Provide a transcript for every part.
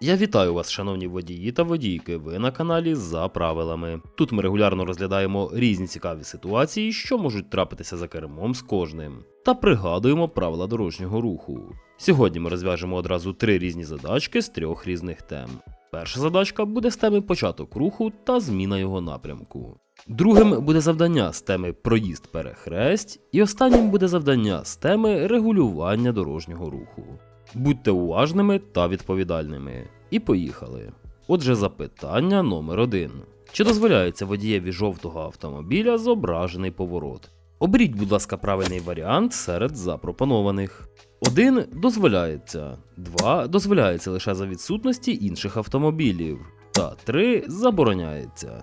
Я вітаю вас, шановні водії та водійки. Ви на каналі за правилами. Тут ми регулярно розглядаємо різні цікаві ситуації, що можуть трапитися за кермом з кожним, та пригадуємо правила дорожнього руху. Сьогодні ми розв'яжемо одразу три різні задачки з трьох різних тем. Перша задачка буде з теми початок руху та зміна його напрямку. Другим буде завдання з теми проїзд перехресть, і останнім буде завдання з теми регулювання дорожнього руху. Будьте уважними та відповідальними. І поїхали. Отже, запитання номер 1 Чи дозволяється водієві жовтого автомобіля зображений поворот? Оберіть, будь ласка, правильний варіант серед запропонованих. 1 дозволяється, 2 дозволяється лише за відсутності інших автомобілів, та 3 забороняється.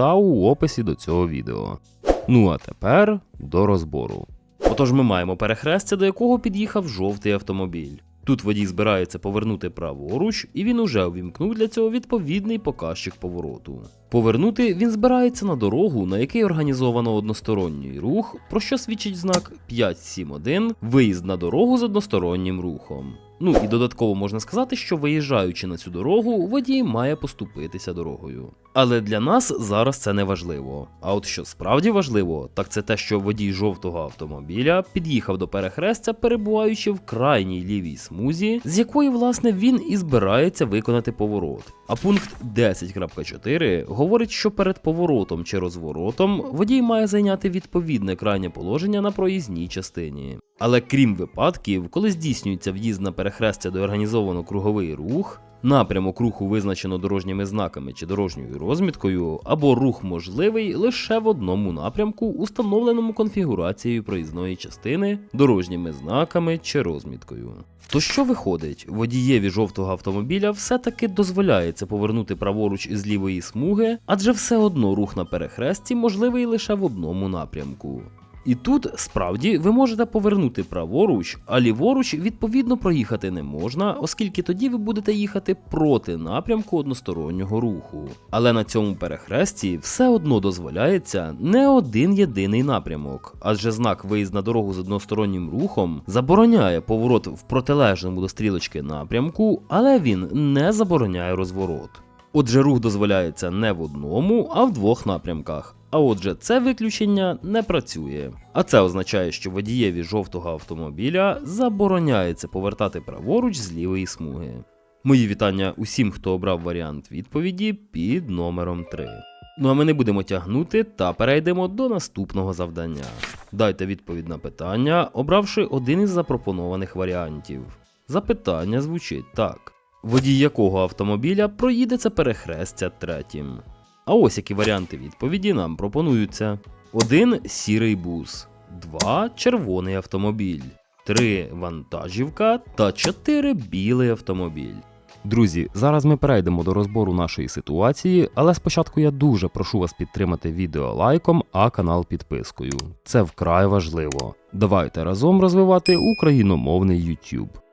та у описі до цього відео. Ну а тепер до розбору. Отож, ми маємо перехрестя, до якого під'їхав жовтий автомобіль. Тут водій збирається повернути праворуч, і він уже увімкнув для цього відповідний показчик повороту. Повернути він збирається на дорогу, на якій організовано односторонній рух, про що свідчить знак 571 виїзд на дорогу з одностороннім рухом. Ну і додатково можна сказати, що виїжджаючи на цю дорогу, водій має поступитися дорогою. Але для нас зараз це не важливо. А от що справді важливо, так це те, що водій жовтого автомобіля під'їхав до перехрестя, перебуваючи в крайній лівій смузі, з якої власне він і збирається виконати поворот. А пункт 10.4 говорить, що перед поворотом чи розворотом водій має зайняти відповідне крайнє положення на проїзній частині. Але крім випадків, коли здійснюється в'їзд на перехрестя, де організовано круговий рух, напрямок руху визначено дорожніми знаками чи дорожньою розміткою, або рух можливий лише в одному напрямку, установленому конфігурацією проїзної частини, дорожніми знаками чи розміткою. То що виходить, водієві жовтого автомобіля все-таки дозволяється повернути праворуч із лівої смуги, адже все одно рух на перехресті можливий лише в одному напрямку. І тут справді ви можете повернути праворуч, а ліворуч відповідно проїхати не можна, оскільки тоді ви будете їхати проти напрямку одностороннього руху. Але на цьому перехресті все одно дозволяється не один єдиний напрямок, адже знак виїзд на дорогу з одностороннім рухом забороняє поворот в протилежному до стрілочки напрямку, але він не забороняє розворот. Отже, рух дозволяється не в одному, а в двох напрямках. А отже, це виключення не працює. А це означає, що водієві жовтого автомобіля забороняється повертати праворуч з лівої смуги. Мої вітання усім, хто обрав варіант відповіді під номером 3. Ну а ми не будемо тягнути та перейдемо до наступного завдання. Дайте відповідь на питання, обравши один із запропонованих варіантів. Запитання звучить так: водій якого автомобіля проїде це перехрестя третім? А ось які варіанти відповіді нам пропонуються: 1 сірий бус, 2 червоний автомобіль, 3 вантажівка та 4 білий автомобіль. Друзі, зараз ми перейдемо до розбору нашої ситуації, але спочатку я дуже прошу вас підтримати відео лайком, а канал підпискою. Це вкрай важливо. Давайте разом розвивати україномовний YouTube.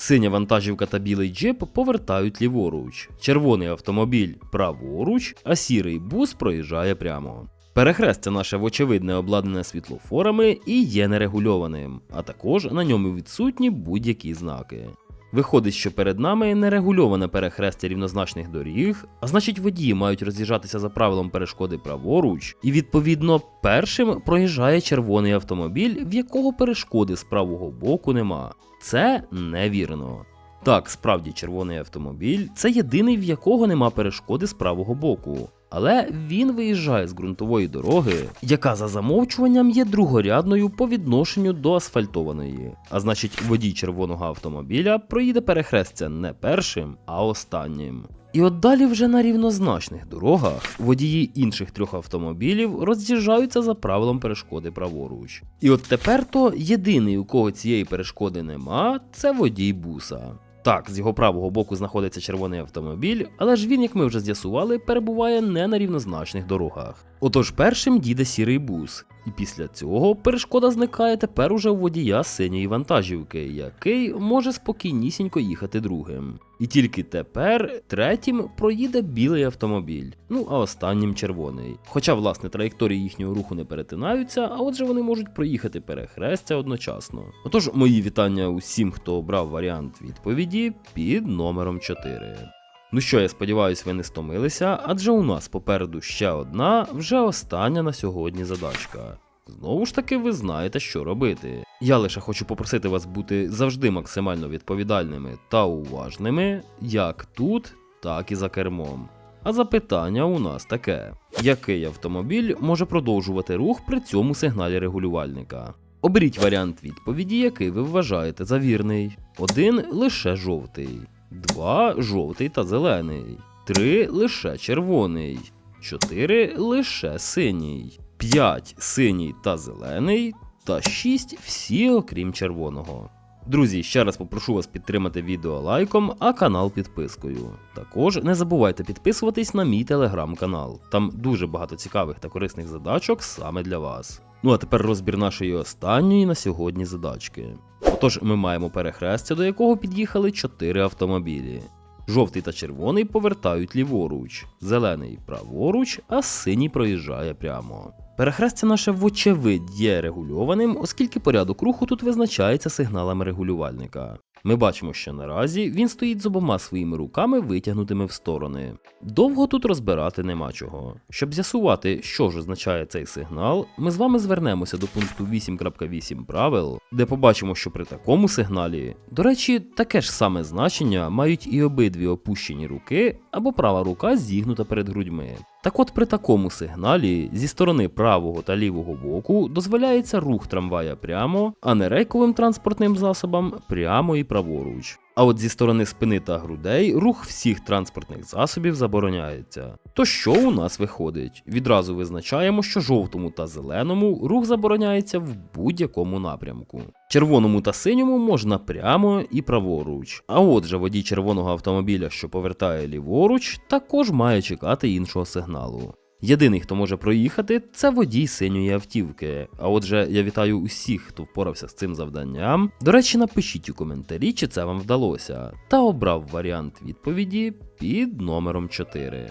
Синя вантажівка та білий джип повертають ліворуч, червоний автомобіль праворуч, а сірий бус проїжджає прямо. Перехрестя наше вочевидне обладнане світлофорами і є нерегульованим, а також на ньому відсутні будь-які знаки. Виходить, що перед нами нерегульоване перехрестя рівнозначних доріг, а значить водії мають роз'їжджатися за правилом перешкоди праворуч, і відповідно першим проїжджає червоний автомобіль, в якого перешкоди з правого боку нема. Це невірно. Так, справді червоний автомобіль це єдиний, в якого нема перешкоди з правого боку. Але він виїжджає з ґрунтової дороги, яка за замовчуванням є другорядною по відношенню до асфальтованої. А значить, водій червоного автомобіля проїде перехрестя не першим, а останнім. І от далі вже на рівнозначних дорогах водії інших трьох автомобілів роз'їжджаються за правилом перешкоди праворуч. І от тепер то єдиний, у кого цієї перешкоди нема, це водій буса. Так, з його правого боку знаходиться червоний автомобіль, але ж він, як ми вже з'ясували, перебуває не на рівнозначних дорогах. Отож, першим їде сірий бус, і після цього перешкода зникає тепер уже у водія синьої вантажівки, який може спокійнісінько їхати другим. І тільки тепер третім проїде білий автомобіль, ну а останнім червоний. Хоча, власне, траєкторії їхнього руху не перетинаються, а отже вони можуть проїхати перехрестя одночасно. Отож, мої вітання усім, хто обрав варіант відповіді під номером 4. Ну що, я сподіваюся, ви не стомилися, адже у нас попереду ще одна, вже остання на сьогодні задачка. Знову ж таки, ви знаєте, що робити. Я лише хочу попросити вас бути завжди максимально відповідальними та уважними, як тут, так і за кермом. А запитання у нас таке: який автомобіль може продовжувати рух при цьому сигналі регулювальника? Оберіть варіант відповіді, який ви вважаєте за вірний. Один лише жовтий, два жовтий та зелений, три лише червоний, чотири лише синій, п'ять синій та зелений, та шість всі окрім червоного. Друзі, ще раз попрошу вас підтримати відео лайком, а канал підпискою. Також не забувайте підписуватись на мій телеграм-канал. Там дуже багато цікавих та корисних задачок саме для вас. Ну а тепер розбір нашої останньої на сьогодні задачки. Отож, ми маємо перехрестя, до якого під'їхали 4 автомобілі. Жовтий та червоний повертають ліворуч, зелений праворуч, а синій проїжджає прямо. Перехрестя наше вочевидь є регульованим, оскільки порядок руху тут визначається сигналами регулювальника. Ми бачимо, що наразі він стоїть з обома своїми руками витягнутими в сторони. Довго тут розбирати нема чого. Щоб з'ясувати, що ж означає цей сигнал, ми з вами звернемося до пункту 8.8 правил, де побачимо, що при такому сигналі, до речі, таке ж саме значення мають і обидві опущені руки або права рука зігнута перед грудьми. Так от при такому сигналі зі сторони правого та лівого боку дозволяється рух трамвая прямо, а не рейковим транспортним засобам прямо і праворуч. А от зі сторони спини та грудей рух всіх транспортних засобів забороняється. То що у нас виходить? Відразу визначаємо, що жовтому та зеленому рух забороняється в будь-якому напрямку. Червоному та синьому можна прямо і праворуч. А отже, водій червоного автомобіля, що повертає ліворуч, також має чекати іншого сигналу. Єдиний, хто може проїхати, це водій синьої автівки. А отже, я вітаю усіх, хто впорався з цим завданням. До речі, напишіть у коментарі, чи це вам вдалося, та обрав варіант відповіді під номером 4.